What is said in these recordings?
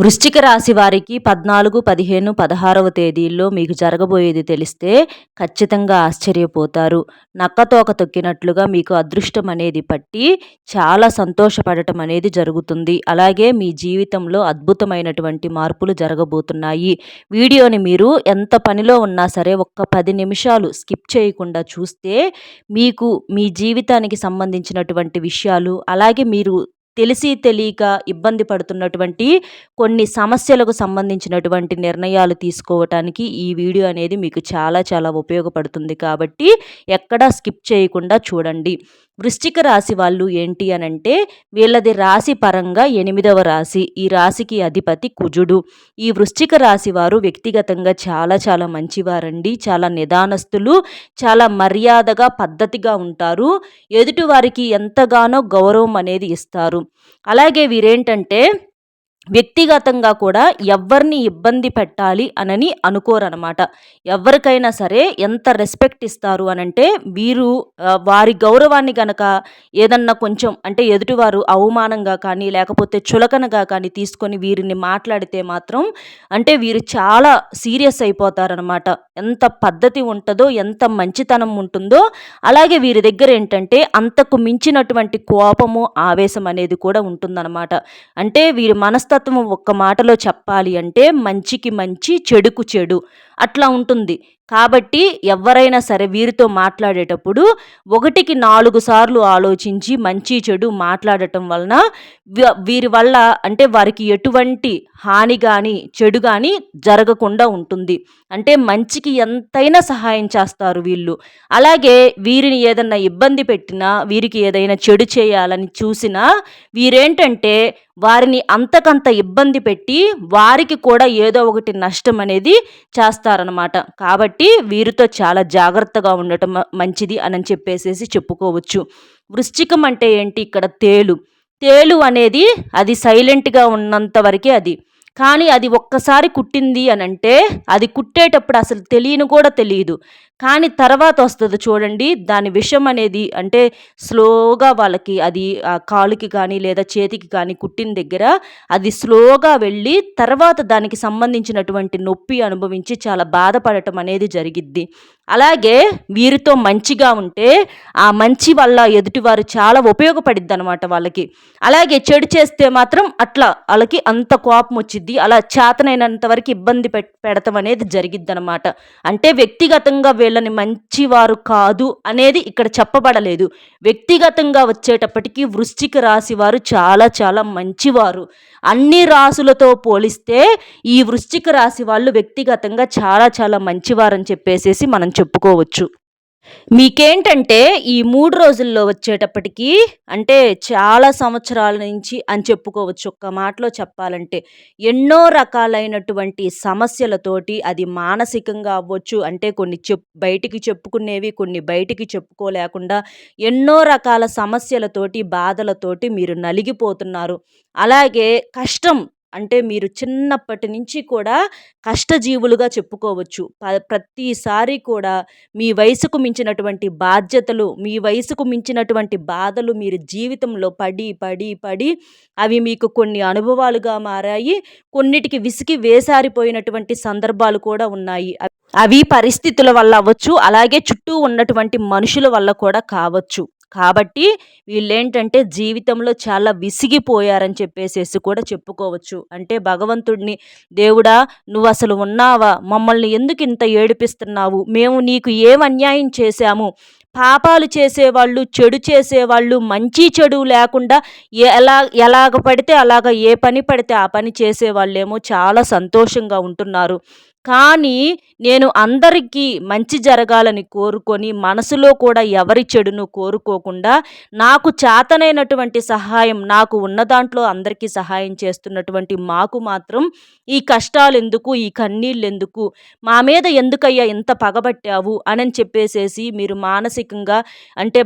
వృశ్చిక రాశి వారికి పద్నాలుగు పదిహేను పదహారవ తేదీల్లో మీకు జరగబోయేది తెలిస్తే ఖచ్చితంగా ఆశ్చర్యపోతారు. నక్కతోక తొక్కినట్లుగా మీకు అదృష్టం అనేది పట్టి చాలా సంతోషపడటం అనేది జరుగుతుంది. అలాగే మీ జీవితంలో అద్భుతమైనటువంటి మార్పులు జరగబోతున్నాయి. వీడియోని మీరు ఎంత పనిలో ఉన్నా సరే ఒక్క పది నిమిషాలు స్కిప్ చేయకుండా చూస్తే మీకు మీ జీవితానికి సంబంధించినటువంటి విషయాలు అలాగే మీరు తెలిసి తెలియక ఇబ్బంది పడుతున్నటువంటి కొన్ని సమస్యలకు సంబంధించినటువంటి నిర్ణయాలు తీసుకోవటానికి ఈ వీడియో అనేది మీకు చాలా చాలా ఉపయోగపడుతుంది. కాబట్టి ఎక్కడా స్కిప్ చేయకుండా చూడండి. వృశ్చిక రాశి వాళ్ళు ఏంటి అని అంటే వీళ్ళది రాశి పరంగా ఎనిమిదవ రాశి. ఈ రాశికి అధిపతి కుజుడు. ఈ వృశ్చిక రాశి వారు వ్యక్తిగతంగా చాలా చాలా మంచివారండి. చాలా నిదానస్తులు చాలా మర్యాదగా పద్ధతిగా ఉంటారు. ఎదుటివారికి ఎంతగానో గౌరవం అనేది ఇస్తారు. అలాగే వీరేంటంటే వ్యక్తిగతంగా కూడా ఎవరిని ఇబ్బంది పెట్టాలి అనని అనుకోరనమాట ఎవరికైనా సరే ఎంత రెస్పెక్ట్ ఇస్తారు అనంటే వీరు వారి గౌరవాన్ని గనక ఏదన్నా కొంచెం అంటే ఎదుటివారు అవమానంగా కానీ లేకపోతే చులకనగా కానీ తీసుకొని వీరిని మాట్లాడితే మాత్రం అంటే వీరు చాలా సీరియస్ అయిపోతారనమాట ఎంత పద్ధతి ఉంటుందో ఎంత మంచితనం ఉంటుందో అలాగే వీరి దగ్గర ఏంటంటే అంతకు మించినటువంటి కోపము ఆవేశం అనేది కూడా ఉంటుందన్నమాట. అంటే వీరి మనస్తత్వం మనస్తత్వం ఒక్క మాటలో చెప్పాలి అంటే మంచికి మంచి చెడుకు చెడు. అట్లా ఉంటుంది. కాబట్టి ఎవరైనా సరే వీరితో మాట్లాడేటప్పుడు ఒకటికి నాలుగు సార్లు ఆలోచించి మంచి చెడు మాట్లాడటం వలన వీరి వల్ల అంటే వారికి ఎటువంటి హాని కానీ చెడు కానీ జరగకుండా ఉంటుంది. అంటే మంచికి ఎంతైనా సహాయం చేస్తారు వీళ్ళు. అలాగే వీరిని ఏదన్నా ఇబ్బంది పెట్టినా వీరికి ఏదైనా చెడు చేయాలని చూసినా వీరేంటంటే వారిని అంతకంత ఇబ్బంది పెట్టి వారికి కూడా ఏదో ఒకటి నష్టం అనేది చేస్తారనమాట కాబట్టి కాబట్టి వీరితో చాలా జాగ్రత్తగా ఉండటం మంచిది అని చెప్పేసేసి చెప్పుకోవచ్చు. వృశ్చికం అంటే ఏంటి? ఇక్కడ తేలు. తేలు అనేది అది సైలెంట్గా ఉన్నంత వరకే అది. కానీ అది ఒక్కసారి కుట్టింది అని అంటే అది కుట్టేటప్పుడు అసలు తెలియని కూడా తెలియదు కానీ తర్వాత వస్తుంది చూడండి. దాని విషం అనేది అంటే స్లోగా వాళ్ళకి అది కాలుకి కానీ లేదా చేతికి కానీ కుట్టిన దగ్గర అది స్లోగా వెళ్ళి తర్వాత దానికి సంబంధించినటువంటి నొప్పి అనుభవించి చాలా బాధపడటం అనేది జరిగిద్ది. అలాగే వీరితో మంచిగా ఉంటే ఆ మంచి వల్ల ఎదుటివారు చాలా ఉపయోగపడిద్ది అనమాట వాళ్ళకి. అలాగే చెడు చేస్తే మాత్రం అట్లా వాళ్ళకి అంత కోపం వచ్చిద్ది. అలా చేతనైనంత వరకు ఇబ్బంది పెడతాం అనేది జరిగిద్ది అనమాట అంటే వ్యక్తిగతంగా వీళ్ళని మంచివారు కాదు అనేది ఇక్కడ చెప్పబడలేదు. వ్యక్తిగతంగా వచ్చేటప్పటికీ వృశ్చిక రాశి వారు చాలా చాలా మంచివారు. అన్ని రాసులతో పోలిస్తే ఈ వృశ్చిక రాశి వాళ్ళు వ్యక్తిగతంగా చాలా చాలా మంచివారని చెప్పేసేసి మనం చెప్పుకోవచ్చు. మీకేంటంటే ఈ మూడు రోజుల్లో వచ్చేటప్పటికి అంటే చాలా సంవత్సరాల నుంచి అని చెప్పుకోవచ్చు. ఒక్క మాటలో చెప్పాలంటే ఎన్నో రకాలైనటువంటి సమస్యలతోటి అది మానసికంగా అవ్వచ్చు. అంటే కొన్ని చెప్ బయటికి చెప్పుకునేవి కొన్ని బయటికి చెప్పుకోలేకుండా ఎన్నో రకాల సమస్యలతోటి బాధలతోటి మీరు నలిగిపోతున్నారు. అలాగే కష్టం అంటే మీరు చిన్నప్పటి నుంచి కూడా కష్టజీవులుగా చెప్పుకోవచ్చు. ప ప్రతిసారి కూడా మీ వయసుకు మించినటువంటి బాధ్యతలు మీ వయసుకు మించినటువంటి బాధలు మీరు జీవితంలో పడి పడి పడి అవి మీకు కొన్ని అనుభవాలుగా మారాయి. కొన్నిటికి విసిగి వేసారిపోయినటువంటి సందర్భాలు కూడా ఉన్నాయి. అవి పరిస్థితుల వల్ల అవ్వచ్చు అలాగే చుట్టూ ఉన్నటువంటి మనుషుల వల్ల కూడా కావచ్చు. కాబట్టి వీళ్ళేంటంటే జీవితంలో చాలా విసిగిపోయారని చెప్పేసేసి కూడా చెప్పుకోవచ్చు. అంటే భగవంతుడిని దేవుడా నువ్వు అసలు ఉన్నావా? మమ్మల్ని ఎందుకు ఇంత ఏడిపిస్తున్నావు? మేము నీకు ఏం అన్యాయం చేశాము? పాపాలు చేసేవాళ్ళు చెడు చేసేవాళ్ళు మంచి చెడు లేకుండా ఎలా ఎలాగ పడితే అలాగ ఏ పని పడితే ఆ పని చేసేవాళ్ళేమో చాలా సంతోషంగా ఉంటున్నారు. కానీ నేను అందరికీ మంచి జరగాలని కోరుకొని మనసులో కూడా ఎవరి చెడును కోరుకోకుండా నాకు చేతనైనటువంటి సహాయం నాకు ఉన్న దాంట్లో అందరికీ సహాయం చేస్తున్నటువంటి మాకు మాత్రం ఈ కష్టాలు ఎందుకు ఈ కన్నీళ్ళు ఎందుకు మా మీద ఎందుకయ్యా ఇంత పగబట్టావు? అని చెప్పేసేసి మీరు మానసికంగా అంటే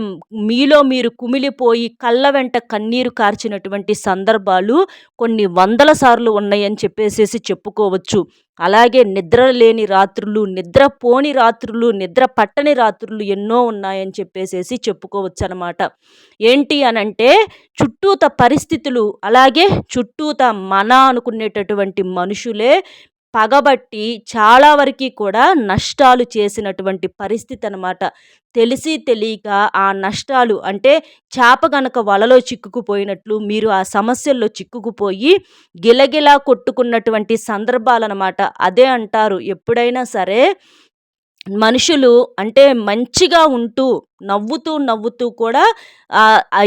మీలో మీరు కుమిలిపోయి కళ్ళ వెంట కన్నీరు కార్చినటువంటి సందర్భాలు కొన్ని వందల సార్లు ఉన్నాయని చెప్పేసేసి చెప్పుకోవచ్చు. అలాగే నిద్ర లేని రాత్రులు నిద్ర పోని రాత్రులు నిద్ర పట్టని రాత్రులు ఎన్నో ఉన్నాయని చెప్పేసేసి చెప్పుకోవచ్చు అనమాట ఏంటి అనంటే చుట్టూత పరిస్థితులు అలాగే చుట్టూత మన అనుకునేటటువంటి మనుషులే పగబట్టి చాలా వరకు కూడా నష్టాలు చేసినటువంటి పరిస్థితి అనమాట తెలిసి తెలియక ఆ నష్టాలు అంటే చేప గనక వలలో చిక్కుకుపోయినట్లు మీరు ఆ సమస్యల్లో చిక్కుకుపోయి గిలగిలా కొట్టుకున్నటువంటి సందర్భాలన్నమాట. అదే అంటారు. ఎప్పుడైనా సరే మనుషులు అంటే మంచిగా ఉంటూ నవ్వుతూ నవ్వుతూ కూడా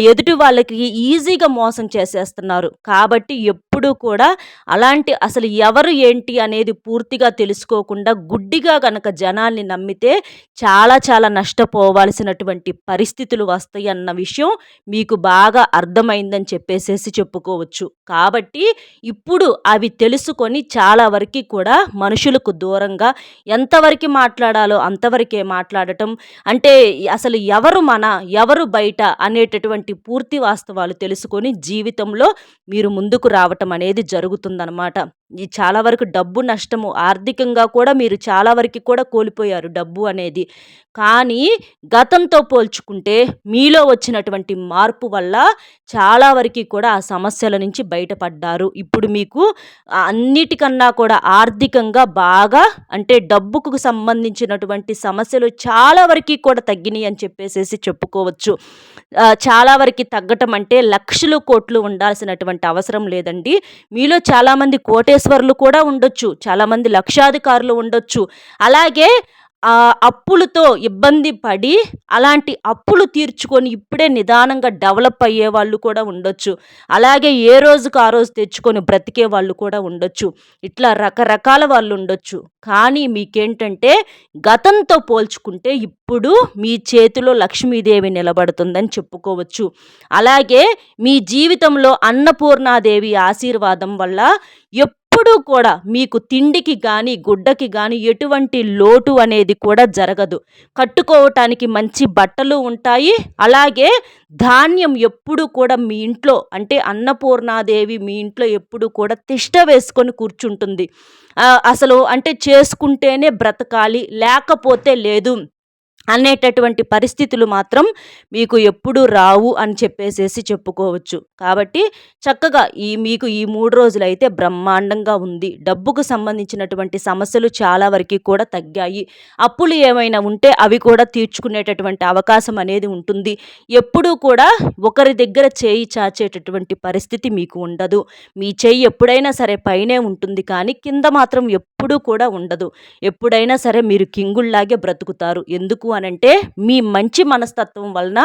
ఎదుటి వాళ్ళకి ఈజీగా మోసం చేసేస్తున్నారు. కాబట్టి ఎప్పుడూ కూడా అలాంటి అసలు ఎవరు ఏంటి అనేది పూర్తిగా తెలుసుకోకుండా గుడ్డిగా కనుక జనాల్ని నమ్మితే చాలా చాలా నష్టపోవాల్సినటువంటి పరిస్థితులు వస్తాయి అన్న విషయం మీకు బాగా అర్థమైందని చెప్పేసేసి చెప్పుకోవచ్చు. కాబట్టి ఇప్పుడు అవి తెలుసుకొని చాలా వరకు కూడా మనుషులకు దూరంగా ఎంతవరకు మాట్లాడాలో అంతవరకే మాట్లాడటం. అంటే అసలు ఎవరు మన ఎవరు బయట అనేటటువంటి పూర్తి వాస్తవాలు తెలుసుకొని జీవితంలో మీరు ముందుకు రావటం అనేది జరుగుతుందనమాట ఈ చాలా వరకు డబ్బు నష్టము ఆర్థికంగా కూడా మీరు చాలా వరకు కూడా కోల్పోయారు డబ్బు అనేది. కానీ గతంతో పోల్చుకుంటే మీలో వచ్చినటువంటి మార్పు వల్ల చాలా వరకు కూడా ఆ సమస్యల నుంచి బయటపడ్డారు. ఇప్పుడు మీకు అన్నిటికన్నా కూడా ఆర్థికంగా బాగా అంటే డబ్బుకు సంబంధించినటువంటి సమస్యలు చాలా వరకు కూడా తగ్గినాయి అని చెప్పేసేసి చెప్పుకోవచ్చు. చాలా వరకు తగ్గటం అంటే లక్షలు కోట్లు ఉండాల్సినటువంటి అవసరం లేదండి. మీలో చాలామంది కోటే కోటేశ్వర్లు కూడా ఉండొచ్చు. చాలామంది లక్షాధికారులు ఉండొచ్చు. అలాగే అప్పులతో ఇబ్బంది పడి అలాంటి అప్పులు తీర్చుకొని ఇప్పుడే నిదానంగా డెవలప్ అయ్యే వాళ్ళు కూడా ఉండొచ్చు. అలాగే ఏ రోజుకు ఆ రోజు తెచ్చుకొని బ్రతికే వాళ్ళు కూడా ఉండొచ్చు. ఇట్లా రకరకాల వాళ్ళు ఉండొచ్చు. కానీ మీకేంటంటే గతంతో పోల్చుకుంటే ఇప్పుడు మీ చేతిలో లక్ష్మీదేవి నిలబడుతుందని చెప్పుకోవచ్చు. అలాగే మీ జీవితంలో అన్నపూర్ణాదేవి ఆశీర్వాదం వల్ల ఎప్పుడూ కూడా మీకు తిండికి కానీ గుడ్డకి కానీ ఎటువంటి లోటు అనేది కూడా జరగదు. కట్టుకోవటానికి మంచి బట్టలు ఉంటాయి. అలాగే ధాన్యం ఎప్పుడు కూడా మీ ఇంట్లో అంటే అన్నపూర్ణాదేవి మీ ఇంట్లో ఎప్పుడు కూడా తిష్ట వేసుకొని కూర్చుంటుంది. అసలు అంటే చేసుకుంటేనే బ్రతకాలి లేకపోతే లేదు. అనేటటువంటి పరిస్థితులు మాత్రం మీకు ఎప్పుడు రావు అని చెప్పేసేసి చెప్పుకోవచ్చు. కాబట్టి చక్కగా ఈ మీకు ఈ మూడు రోజులైతే బ్రహ్మాండంగా ఉంది. డబ్బుకు సంబంధించినటువంటి సమస్యలు చాలా వరకు కూడా తగ్గాయి. అప్పులు ఏమైనా ఉంటే అవి కూడా తీర్చుకునేటటువంటి అవకాశం అనేది ఉంటుంది. ఎప్పుడూ కూడా ఒకరి దగ్గర చేయి చాచేటటువంటి పరిస్థితి మీకు ఉండదు. మీ చేయి ఎప్పుడైనా సరే పైనే ఉంటుంది. కానీ కింద మాత్రం ఎప్పుడూ కూడా ఉండదు. ఎప్పుడైనా సరే మీరు కింగుల్లాగే బ్రతుకుతారు. ఎందుకు అనంటే మీ మంచి మనస్తత్వం వలన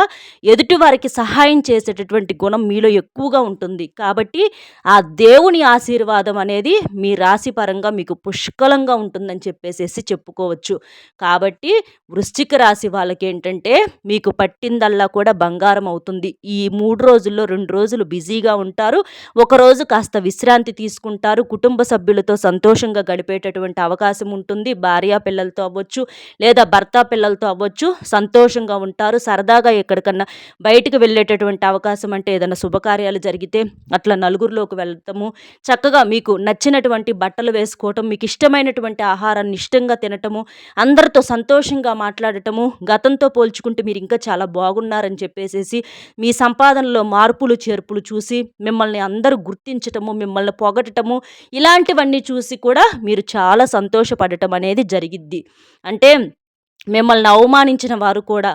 ఎదుటి వారికి సహాయం చేసేటటువంటి గుణం మీలో ఎక్కువగా ఉంటుంది. కాబట్టి ఆ దేవుని ఆశీర్వాదం అనేది మీ రాశి పరంగా మీకు పుష్కలంగా ఉంటుందని చెప్పేసేసి చెప్పుకోవచ్చు. కాబట్టి వృశ్చిక రాశి వాళ్ళకి ఏంటంటే మీకు పట్టిందల్లా కూడా బంగారం అవుతుంది. ఈ మూడు రోజుల్లో రెండు రోజులు బిజీగా ఉంటారు. ఒకరోజు కాస్త విశ్రాంతి తీసుకుంటారు. కుటుంబ సభ్యులతో సంతోషంగా గడిపేటటువంటి అవకాశం ఉంటుంది. భార్య పిల్లలతో అవ్వచ్చు లేదా భర్త పిల్లలతో అవ్వచ్చు అవ్వచ్చు సంతోషంగా ఉంటారు. సరదాగా ఎక్కడికన్నా బయటకు వెళ్ళేటటువంటి అవకాశం అంటే ఏదైనా శుభకార్యాలు జరిగితే అట్లా నలుగురిలోకి వెళ్తాము చక్కగా మీకు నచ్చినటువంటి బట్టలు వేసుకోవటం మీకు ఇష్టమైనటువంటి ఆహారాన్ని ఇష్టంగా తినటము అందరితో సంతోషంగా మాట్లాడటము గతంతో పోల్చుకుంటే మీరు ఇంకా చాలా బాగున్నారని చెప్పేసేసి మీ సంపాదనలో మార్పులు చేర్పులు చూసి మిమ్మల్ని అందరూ గుర్తించటము మిమ్మల్ని పొగటము ఇలాంటివన్నీ చూసి కూడా మీరు చాలా సంతోషపడటం అనేది జరిగిద్ది. అంటే మిమ్మల్ని అవమానించిన వారు కూడా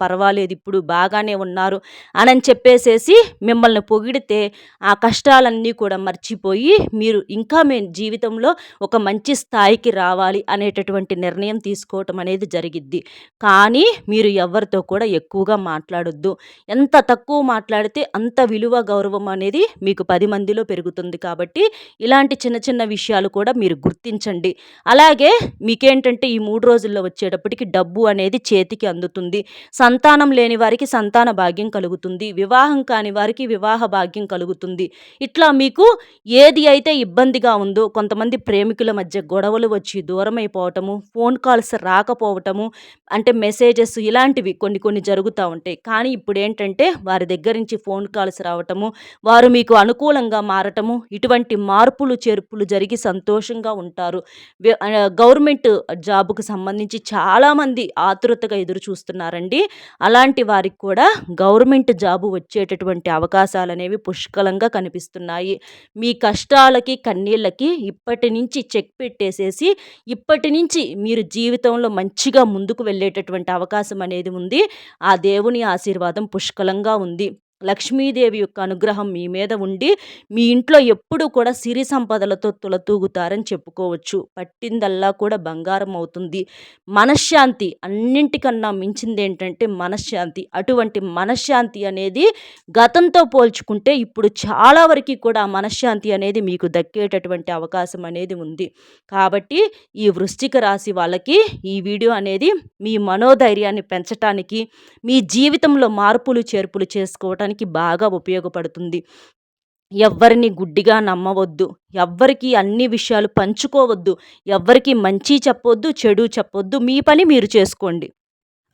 పర్వాలేదు ఇప్పుడు బాగానే ఉన్నారు అని చెప్పేసేసి మిమ్మల్ని పొగిడితే ఆ కష్టాలన్నీ కూడా మర్చిపోయి మీరు ఇంకా మీ జీవితంలో ఒక మంచి స్థాయికి రావాలి అనేటటువంటి నిర్ణయం తీసుకోవటం అనేది జరిగిద్ది. కానీ మీరు ఎవరితో కూడా ఎక్కువగా మాట్లాడొద్దు. ఎంత తక్కువ మాట్లాడితే అంత విలువ గౌరవం అనేది మీకు పది మందిలో పెరుగుతుంది కాబట్టి ఇలాంటి చిన్న చిన్న విషయాలు కూడా మీరు గుర్తించండి. అలాగే మీకేంటంటే ఈ మూడు రోజుల్లో వచ్చేటప్పటికి డబ్బు అనేది చేతికి అందుతుంది. సంతానం లేని వారికి సంతాన భాగ్యం కలుగుతుంది. వివాహం కాని వారికి వివాహ భాగ్యం కలుగుతుంది. ఇట్లా మీకు ఏది అయితే ఇబ్బందిగా ఉందో కొంతమంది ప్రేమికుల మధ్య గొడవలు వచ్చి దూరం అయిపోవటము ఫోన్ కాల్స్ రాకపోవటము అంటే మెసేజెస్ ఇలాంటివి కొన్ని కొన్ని జరుగుతూ ఉంటాయి. కానీ ఇప్పుడు ఏంటంటే వారి దగ్గర నుంచి ఫోన్ కాల్స్ రావటము వారు మీకు అనుకూలంగా మారటము ఇటువంటి మార్పులు చేర్పులు జరిగి సంతోషంగా ఉంటారు. గవర్నమెంట్ జాబుకు సంబంధించి చాలా చాలామంది ఆతురతగా ఎదురు చూస్తున్నారండి. అలాంటి వారికి కూడా గవర్నమెంట్ జాబు వచ్చేటటువంటి అవకాశాలు అనేవి పుష్కలంగా కనిపిస్తున్నాయి. మీ కష్టాలకి కన్నీళ్ళకి ఇప్పటి నుంచి చెక్ పెట్టేసేసి ఇప్పటి నుంచి మీరు జీవితంలో మంచిగా ముందుకు వెళ్ళేటటువంటి అవకాశం అనేది ఉంది. ఆ దేవుని ఆశీర్వాదం పుష్కలంగా ఉంది. లక్ష్మీదేవి యొక్క అనుగ్రహం మీ మీద ఉండి మీ ఇంట్లో ఎప్పుడూ కూడా సిరి సంపదలతో తులతూగుతారని చెప్పుకోవచ్చు. పట్టిందల్లా కూడా బంగారం అవుతుంది. మనశ్శాంతి అన్నింటికన్నా మించింది ఏంటంటే మనశ్శాంతి. అటువంటి మనశ్శాంతి అనేది గతంతో పోల్చుకుంటే ఇప్పుడు చాలా వరకు కూడా మనశ్శాంతి అనేది మీకు దక్కేటటువంటి అవకాశం అనేది ఉంది. కాబట్టి ఈ వృశ్చిక రాశి వాళ్ళకి ఈ వీడియో అనేది మీ మనోధైర్యాన్ని పెంచటానికి మీ జీవితంలో మార్పులు చేర్పులు చేసుకోవటానికి బాగా ఉపయోగపడుతుంది. ఎవ్వరిని గుడ్డిగా నమ్మవద్దు. ఎవ్వరికి అన్ని విషయాలు పంచుకోవద్దు. ఎవ్వరికి మంచి చెప్పొద్దు చెడు చెప్పొద్దు. మీ పని మీరు చేసుకోండి.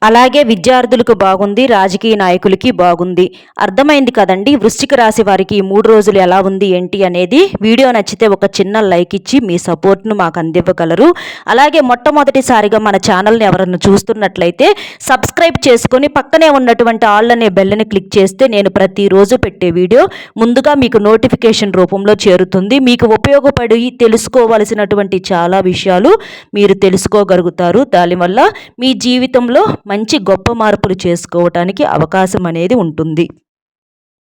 అలాగే విద్యార్థులకు బాగుంది రాజకీయ నాయకులకి బాగుంది. అర్థమైంది కదండి? వృశ్చిక రాశి వారికి ఈ మూడు రోజులు ఎలా ఉంది ఏంటి అనేది? వీడియో నచ్చితే ఒక చిన్న లైక్ ఇచ్చి మీ సపోర్ట్ను మాకు అందివ్వగలరు. అలాగే మొట్టమొదటిసారిగా మన ఛానల్ని ఎవరన్నా చూస్తున్నట్లయితే సబ్స్క్రైబ్ చేసుకొని పక్కనే ఉన్నటువంటి ఆల్ అనే బెల్లని క్లిక్ చేస్తే నేను ప్రతిరోజు పెట్టే వీడియో ముందుగా మీకు నోటిఫికేషన్ రూపంలో చేరుతుంది. మీకు ఉపయోగపడి తెలుసుకోవలసినటువంటి చాలా విషయాలు మీరు తెలుసుకోగలుగుతారు. దానివల్ల మీ జీవితంలో మంచి గొప్ప మార్పులు చేసుకోవటానికి అవకాశం అనేది ఉంటుంది.